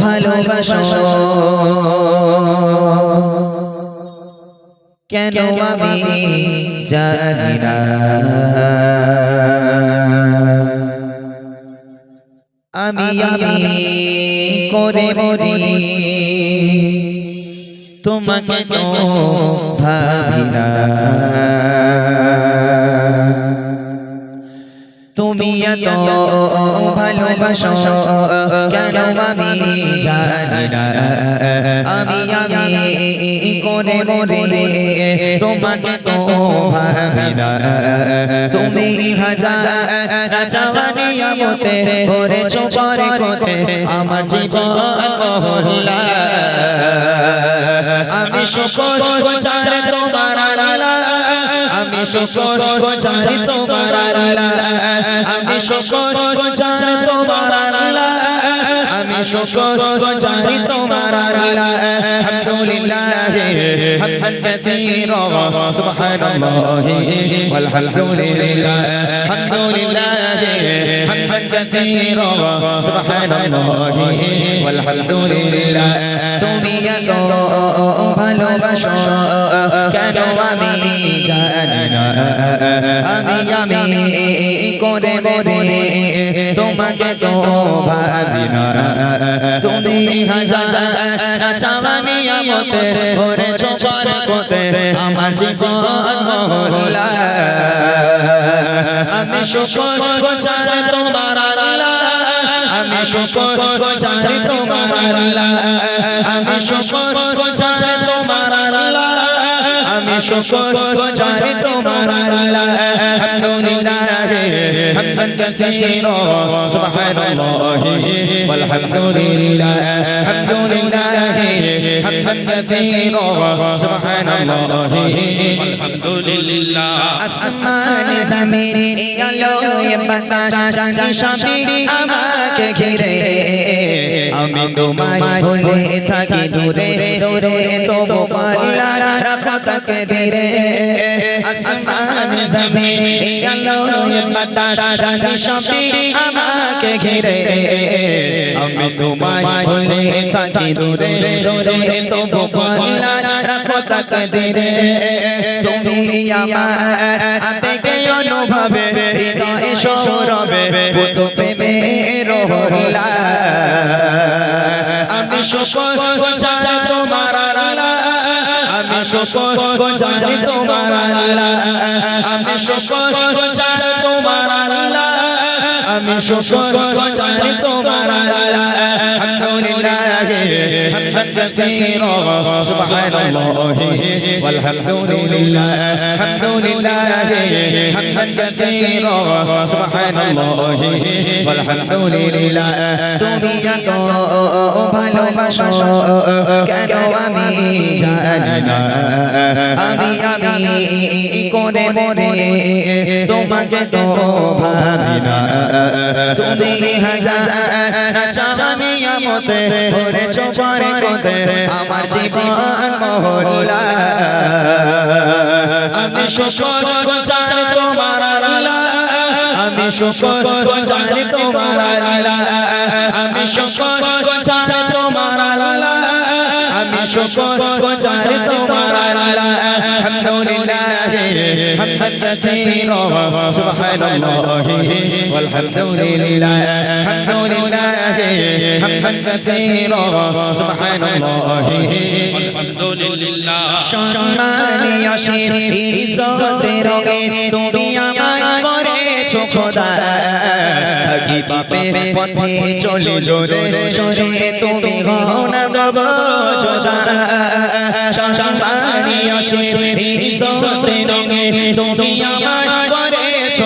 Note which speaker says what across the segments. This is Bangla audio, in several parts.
Speaker 1: ভালোবাসো। কেন আমি জানি না। আমি আমি করে মরি। তোমাকে তো ভাবি না? তুমি ভালোবাসো কেন আমি জানি না। আমি আমি করে মরে তোমাকে তো ভাবি না। তুমি হাজার চাওয়ানি আমতে করেছ পরে কোতে আমার জীবন মহল্লা আমি শুকর গোচার তোমার আল্লাহ। আমি শুকর গোচার তোমার আল্লাহ আমি শুকর গোচার তোমার আল্লাহ আমি শুকর গোচার তোমার আল্লাহ আলহামদুলিল্লাহ হামদান কাসীরা সুবহানাল্লাহ والحمدلله الحمد لله حمدا كثيرا سبحان الله والحمد لله তুমি এত ভালোবাসো, কেন আমি জানি না? আমি আমি করে মরে তোমাকে তো ভাবি না। তুমি হাজার চাওয়ানি আমতে ওরে চোপার কোতে আমার জীবন মহল্লা। আমি শুকর গোচার তোমার আল্লাহ। আমি শুকর গোচার তোমার আল্লাহ। আমি শুকর গোচার শুকর জানি তোমার সুবহানাল্লাহ ওয়ালহামদুলিল্লাহ হামদুলিল্লাহ। আলহামদুলিল্লাহ হামদান কাসীরা সুবহানাল্লাহ
Speaker 2: আলহামদুলিল্লাহ
Speaker 1: আসমান জমিন আলো বাতাস সবই আমাকে ঘিরে আমি তোমায় ভুলে থাকি দূরে দূরে তো আল্লাহ রাখো তাকে ধীরে আসমান জমিন আলো বাতাস সবই আমাকে ঘিরে আমি তোমায় ভুলে থাকি দূরে দূরে তবু আল্লাহ রাখো তাকে ধীরে তুমি আমার আবেগে অনুভবে হৃদয়ে সৌরবে ভূত প্রেমে রহলা আমি আল্লাহ আমি শুকর গোচার তোমার আল্লাহ আমি শুকর গোচার তোমার আল্লাহ আমি শুকর গোচার তোমার আল্লাহ আলহামদুলিল্লাহ হামদান কাসীরা সুবহানাল্লাহ والحمدلله الحمد لله حمدا كثيرا سبحان الله والحمد لله তুমি এত ভালোবাসো কেন আমি জানি না আমি আমি করে মরে তোমাকে তো ভাবি না তুমি হাজার চাচানি আমতে করেছ পরে কোতে আমার জীবন মহল্লা। আমি শুকর গোচার তোমার আল্লাহ। আমি শুকর গোচার তোমার আল্লাহ। আমি শুকর গোচার তোমার আল্লাহ। আমি শুকর গোচার তোমার আল্লাহ। আলহামদুলিল্লাহ। হামদান কাসীরা সুবহানাল্লাহ والحمدلله الحمدلله হামদান কাসীরা সুবহানাল্লাহ
Speaker 2: আলহামদুলিল্লাহ
Speaker 1: সম্মানী অসীম ইজ্জতের রঙে তুমি আমায় করেছো খোদা থাকি পাপের পথে চলে জোরে সরে তুমি হও না দেব যোজা সম্মানী অসীম সতে রঙে তুমি আমায়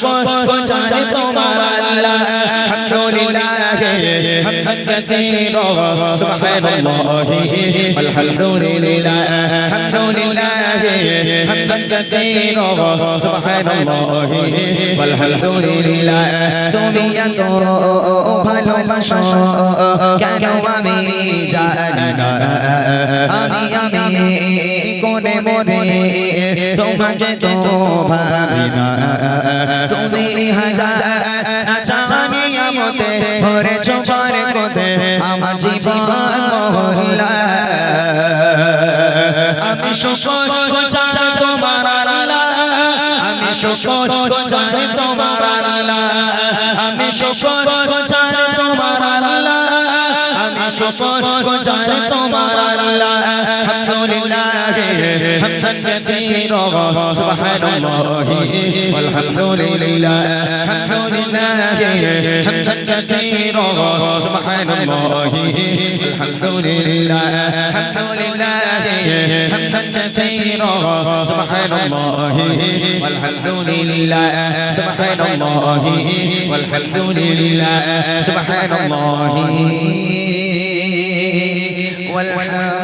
Speaker 1: শুকর জানে তোমার আল্লাহ। আলহামদুলিল্লাহ। হামদান কাসীর সুবহানাল্লাহ। আলহামদুলিল্লাহ। আলহামদুলিল্লাহ। হামদান কাসীর সুবহানাল্লাহ। আলহামদুলিল্লাহ তুমি এত ভালোবাসো কেন আমি জানি না আমি আমি কোনে মনে তোমাকে তো তুমি হাজার চাচানিয়া মতে ভরেছ পারে কোতে আমার জীবন মহল্লা আমি শুকর গোচার তোমার আমি শুকর গোচার তোমার আমি শুকর حمدا كثيرا سبحان الله والحمد لله الحمد لله حمدا كثيرا سبحان الله الحمد لله الحمد لله حمدا كثيرا سبحان الله والحمد لله سبحان الله والحمد لله سبحان الله والحمد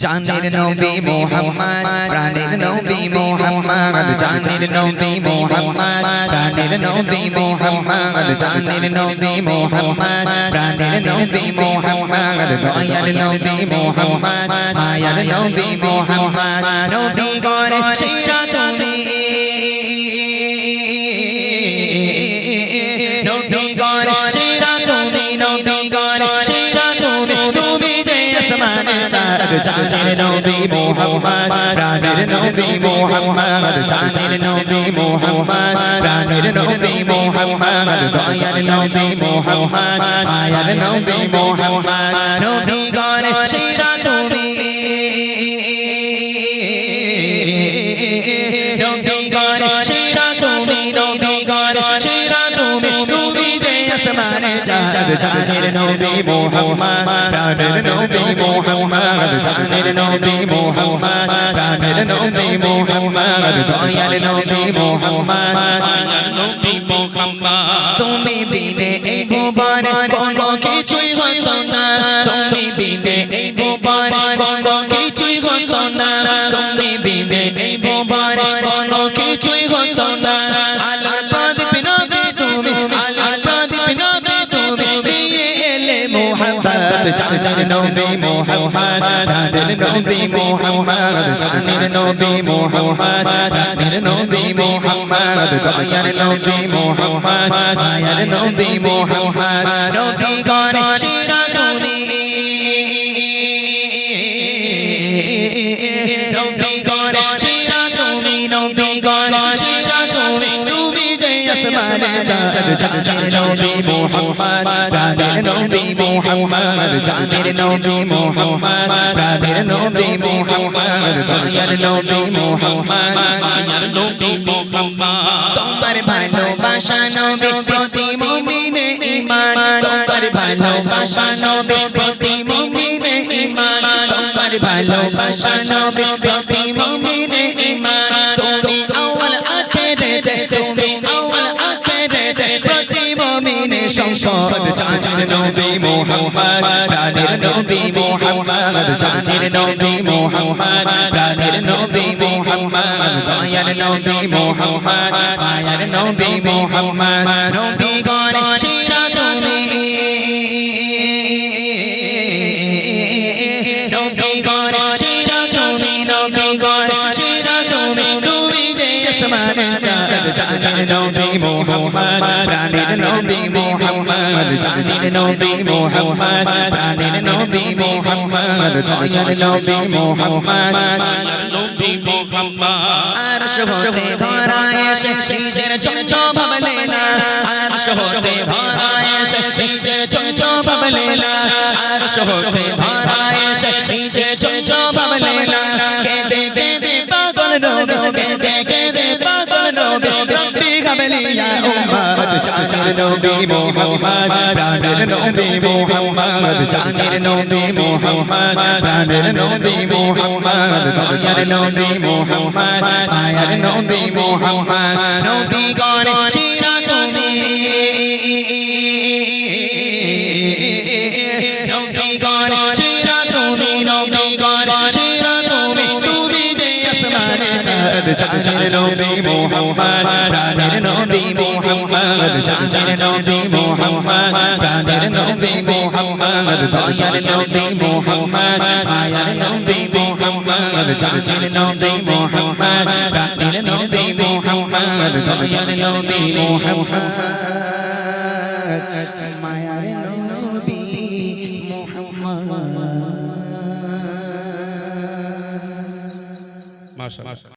Speaker 1: জানের নবী মোহাম্মদ প্রাণের নবী মোহাম্মদ জানের নবী মোহাম্মদ প্রাণের নবী মোহাম্মদ জানের নবী মোহাম্মদ প্রাণের নবী মোহাম্মদ দয়াল নবী মোহাম্মদ মায়ার নবী মোহাম্মদ নবী গরে সেরা তুমি নবী গরে চাঁদ চাঁদের নবী মোহাম্মদ প্রাণের নবী মোহাম্মদ চাঁদের নবী মোহাম্মদ প্রাণের নবী মোহাম্মদ দয়ার নবী মোহাম্মদ মায়ার নবী মোহাম্মদ নবী গরে সেরা তুমি নবী গরে সেরা তুমি নবী গরে সেরা চাঁদের নবী মোহাম্মদ প্রাণের নবী মোহাম্মদ চাঁদের নবী মোহাম্মদ প্রাণের নবী মোহাম্মদ দয়ার নবী মোহাম্মদ
Speaker 2: মায়ার নবী মোহাম্মদ
Speaker 1: তুমি বিনে এই ভুবনে কোনো কিছুই হতো না তুমি নবী মোহাম্মদ প্রাণের নবী মোহাম্মদ চাচার নবী মোহাম্মদ প্রাণের নবী মোহাম্মদ দয়ার নবী মোহাম্মদ মায়ার নবী মোহাম্মদ নবী গণ শিরা তুমি নবী চাঁদের নবী মোহাম্মদ প্রাণের নবী মোহাম্মদ চাঁদের নবী মোহাম্মদ প্রাণের নবী মোহাম্মদ দয়ার নবী মোহাম্মদ
Speaker 2: মায়ার নবী মোহাম্মদ
Speaker 1: তোমার ভালোবাসা নবী প্রতি মুমিনে ঈমান তোমার ভালোবাসা নবী প্রতি মুমিনে ঈমান তোমার ভালোবাসা নবী প্রতি নবী মোহাম্মদ প্রাণের নবী মোহাম্মদ চাঁদের নবী মোহাম্মদ প্রাণের নবী মোহাম্মদ দয়ার নবী মোহাম্মদ মায়ার নবী মোহাম্মদ নবী গণ শিরা তুমি নবী মোহাম্মদ প্রাণের নবী মোহাম্মদ চাঁদের নবী মোহাম্মদ প্রাণের নবী মোহাম্মদ দয়ার চঞ্চো ভাবলে না আরশ হতে ধরা এসে চঞ্চো ভাবলে না আরশ হতে ধরা এসে চঞ্চো ভাবলে না নবী মোহাম্মদ, প্রাণের নবী মোহাম্মদ জানের নবী মোহাম্মদ, প্রাণের নবী মোহাম্মদ দয়ার নবী মোহাম্মদ আয়ার নবী মোহাম্মদ নবী গণ শিরা চাঁদের নবী মোহাম্মদ প্রাণের নবী মোহাম্মদ চাঁদের নবী মোহাম্মদ প্রাণের নবী মোহাম্মদ দয়ার নবী মোহাম্মদ আয়ার নবী মোহাম্মদ চাঁদের নবী মোহাম্মদ প্রাণের নবী মোহাম্মদ দয়ার মায়ার নবী মোহাম্মদ
Speaker 2: মাশাআল্লাহ